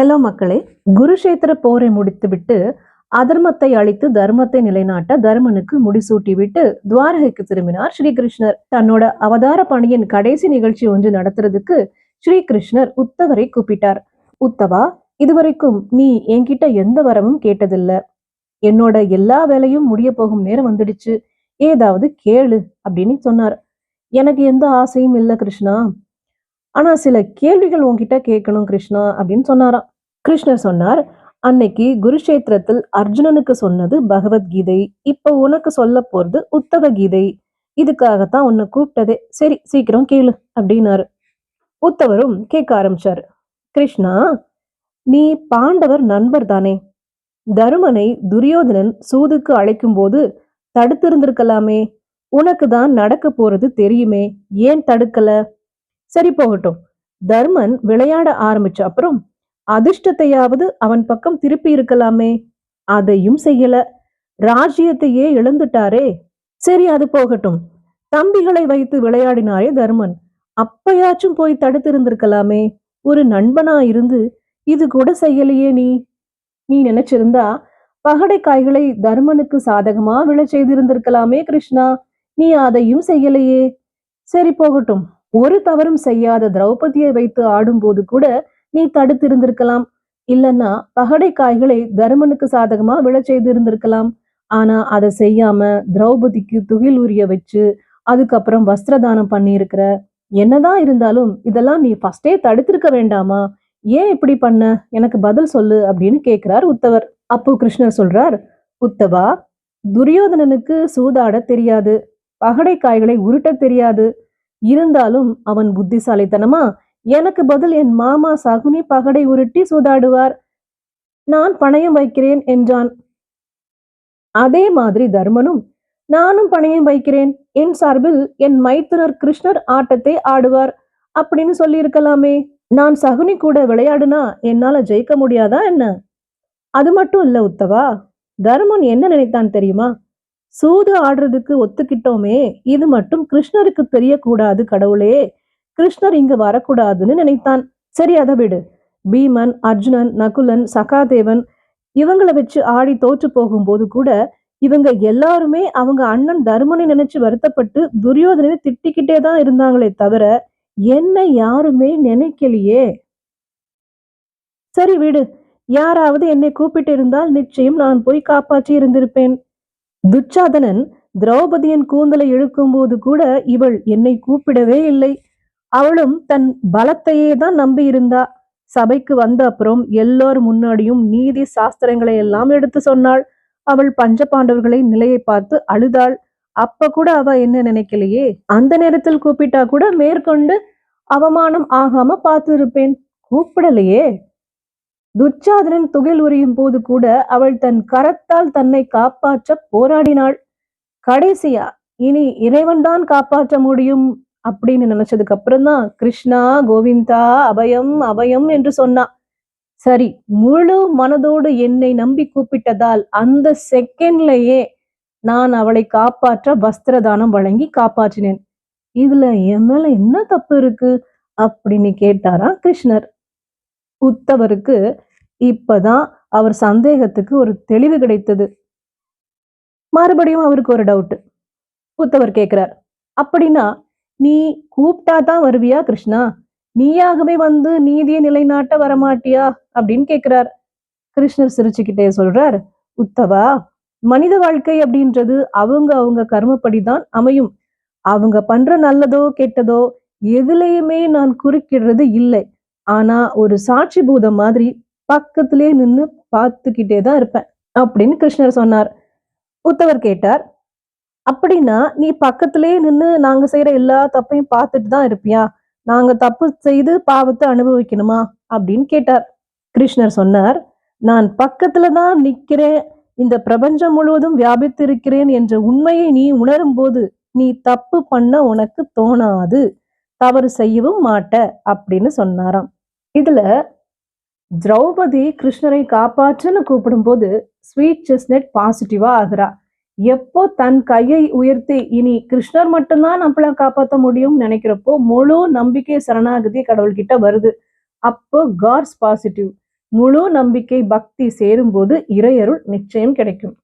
Hello மக்களே குருஷேத்திர போரை முடித்துவிட்டு அதர்மத்தை அழித்து தர்மத்தை நிலைநாட்ட தர்மனுக்கு முடிசூட்டி விட்டு துவாரகைக்கு திரும்பினார் ஸ்ரீகிருஷ்ணர். தன்னோட அவதார பணியின் கடைசி நிகழ்ச்சி ஒன்று நடத்துறதுக்கு ஸ்ரீகிருஷ்ணர் உத்தவரை கூப்பிட்டார். உத்தவா இதுவரைக்கும் நீ என்கிட்ட எந்த வரமும் கேட்டதில்ல. என்னோட எல்லா வேலையும் முடிய போகும் நேரம் வந்துடுச்சு. ஏதாவது கேளு அப்படின்னு சொன்னார். எனக்கு எந்த ஆசையும் இல்லை கிருஷ்ணா. ஆனா சில கேள்விகள் உன்கிட்ட கேட்கணும் கிருஷ்ணா அப்படின்னு சொன்னாராம். கிருஷ்ணர் சொன்னார் அன்னைக்கு குருஷேத்திரத்தில் அர்ஜுனனுக்கு சொன்னது பகவத்கீதை. இப்ப உனக்கு சொல்ல போறது உத்தவ கீதை இதுக்காகத்தான் உன்னை கூப்பிட்டதே. சரி சீக்கிரம் கேளு அப்படின்னாரு. உத்தவரும் கேட்க ஆரம்பிச்சாரு கிருஷ்ணா நீ பாண்டவர் நண்பர் தானே. தருமனை துரியோதனன் சூதுக்கு அழைக்கும் போது தடுத்திருந்திருக்கலாமே. உனக்கு தான் நடக்க போறது தெரியுமே. ஏன் தடுக்கல? சரி போகட்டும். தர்மன் விளையாட ஆரம்பிச்ச அப்புறம் அதிர்ஷ்டத்தையாவது அவன் பக்கம் திருப்பி இருக்கலாமே. அதையும் செய்யல. ராஜ்யத்தையே இழந்துட்டாரே. சரி அது போகட்டும். தம்பிகளை வைத்து விளையாடினாரே தர்மன். அப்பயாச்சும் போய் தடுத்திருந்திருக்கலாமே. ஒரு நண்பனா இருந்து இது கூட செய்யலையே நீ. நீ நினைச்சிருந்தா பகடைக்காய்களை தர்மனுக்கு சாதகமா விழ செய்திருந்திருக்கலாமே கிருஷ்ணா. நீ அதையும் செய்யலையே. சரி போகட்டும். ஒரு தவறும் செய்யாத திரௌபதியை வைத்து ஆடும்போது கூட நீ தடுத்திருந்திருக்கலாம் இல்லைன்னா பகடைக்காய்களை தருமனுக்கு சாதகமா விழ செய்திருந்திருக்கலாம் ஆனா அதை செய்யாம திரௌபதிக்கு துகில் உரிய வச்சு அதுக்கப்புறம் வஸ்திரதானம் பண்ணியிருக்கிற. என்னதான் இருந்தாலும் இதெல்லாம் நீ ஃபர்ஸ்டே தடுத்திருக்க வேண்டாமா? ஏன் இப்படி பண்ண? எனக்கு பதில் சொல்லு அப்படின்னு கேட்கிறார் உத்தவர். அப்போ கிருஷ்ணர் சொல்றார் உத்தவா துரியோதனனுக்கு சூதாட தெரியாது. பகடை காய்களை உருட்ட தெரியாது. இருந்தாலும் அவன் புத்திசாலித்தனமா எனக்கு பதில் என் மாமா சகுனி பகடை உருட்டி சூதாடுவார். நான் பணயம் வைக்கிறேன் என்றான். அதே மாதிரி தர்மனும் நானும் பணயம் வைக்கிறேன். என் சார்பில் என் மைத்துனர் கிருஷ்ணர் ஆட்டத்தை ஆடுவார். அப்படின்னு சொல்லியிருக்கலாமே. நான் சகுனி கூட விளையாடுனா என்னால ஜெயிக்க முடியாதா என்ன? அது மட்டும் இல்ல உத்தவா தர்மன் என்ன நினைத்தான் தெரியுமா? சூது ஆடுறதுக்கு ஒத்துக்கிட்டோமே இது மட்டும் கிருஷ்ணருக்கு தெரியக்கூடாது கடவுளே. கிருஷ்ணர் இங்க வரக்கூடாதுன்னு நினைத்தான். சரி அதை விடு. பீமன் அர்ஜுனன் நகுலன் சகாதேவன் இவங்களை வச்சு ஆடி தோற்று போகும்போது கூட இவங்க எல்லாருமே அவங்க அண்ணன் தர்மனை நினைச்சு வருத்தப்பட்டு துரியோதனை திட்டிக்கிட்டே தான் இருந்தாங்களே தவிர என்ன யாருமே நினைக்கலையே. சரி விடு. யாராவது என்னை கூப்பிட்டு இருந்தால் நிச்சயம் நான் போய் காப்பாற்றி இருந்திருப்பேன். துச்சாதனன் திரௌபதியின் கூந்தலை இழுக்கும்போது கூட இவள் என்னை கூப்பிடவே இல்லை. அவளும் தன் பலத்தையே தான் நம்பி இருந்தா சபைக்கு வந்த அப்புறம் எல்லோர் முன்னாடியும் நீதி சாஸ்திரங்களை எல்லாம் எடுத்து சொன்னாள். அவள் பஞ்ச பாண்டவர்களை நிலையை பார்த்து அழுதாள். அப்ப கூட அவ என்ன நினைக்கலையே? அந்த நேரத்தில் கூப்பிட்டா கூட மேற்கொண்டு அவமானம் ஆகாம பார்த்து இருப்பேன் கூப்பிடலையே? துச்சாதனன் துகில் உரியும் போது கூட அவள் தன் கரத்தால் தன்னை காப்பாற்ற போராடினாள். கடைசியா இனி இறைவன்தான் காப்பாற்ற முடியும். அப்படின்னு நினைச்சதுக்கு அப்புறம் தான் கிருஷ்ணா கோவிந்தா அபயம் அபயம் என்று சொன்னா. சரி முழு மனதோடு என்னை நம்பி கூப்பிட்டதால் அந்த செகண்ட்லயே நான் அவளை காப்பாற்ற வஸ்திரதானம் வழங்கி காப்பாற்றினேன். இதுல என் மேல என்ன தப்பு இருக்கு அப்படின்னு கேட்டாராம் கிருஷ்ணர். உத்தவருக்கு இப்பதான் அவர் சந்தேகத்துக்கு ஒரு தெளிவு கிடைத்தது. மறுபடியும் அவருக்கு ஒரு டவுட் உத்தவர் கேட்கிறார் அப்படின்னா நீ கூப்பிட்டா தான் வருவியா கிருஷ்ணா? நீயாகவே வந்து நீதியை நிலைநாட்ட வரமாட்டியா? அப்படின்னு கேட்கிறார் கிருஷ்ணர் சிரிச்சுக்கிட்டே சொல்றார் உத்தவா மனித வாழ்க்கை அப்படின்றது அவங்க அவங்க கர்மப்படிதான் அமையும். அவங்க பண்ற நல்லதோ கெட்டதோ எதுலையுமே நான் குறுக்கிடுறது இல்லை. ஆனா ஒரு சாட்சி பூதம் மாதிரி பக்கத்திலே நின்னு பார்த்துக்கிட்டே தான் இருப்பேன் அப்படின்னு கிருஷ்ணர் சொன்னார். உத்தவர் கேட்டார் அப்படின்னா நீ பக்கத்திலே நின்னு நாங்க செய்யற எல்லா தப்பையும் பார்த்துட்டு தான் இருப்பியா? நாங்க தப்பு செய்து பாவத்தை அனுபவிக்கணுமா? அப்படின்னு கேட்டார். கிருஷ்ணர் சொன்னார் நான் பக்கத்துல தான் நிக்கிறேன். இந்த பிரபஞ்சம் முழுவதும் வியாபித்திருக்கிறேன் என்ற உண்மையை நீ உணரும் போது நீ தப்பு பண்ண உனக்கு தோணாது. தவறு செய்யவும் மாட்ட அப்படின்னு சொன்னாராம். இதுல திரௌபதி கிருஷ்ணரை காப்பாற்றுன்னு கூப்பிடும்போது ஸ்வீட் செஸ்னட் பாசிட்டிவா ஆகிறா. எப்போ தன் கையை உயர்த்தி இனி கிருஷ்ணர் மட்டும்தான் நம்மள காப்பாற்ற முடியும் நினைக்கிறப்போ முழு நம்பிக்கை சரணாகதி கடவுள்கிட்ட வருது. அப்போ காட்ஸ் பாசிட்டிவ் முழு நம்பிக்கை பக்தி சேரும்போது இறையருள் நிச்சயம் கிடைக்கும்.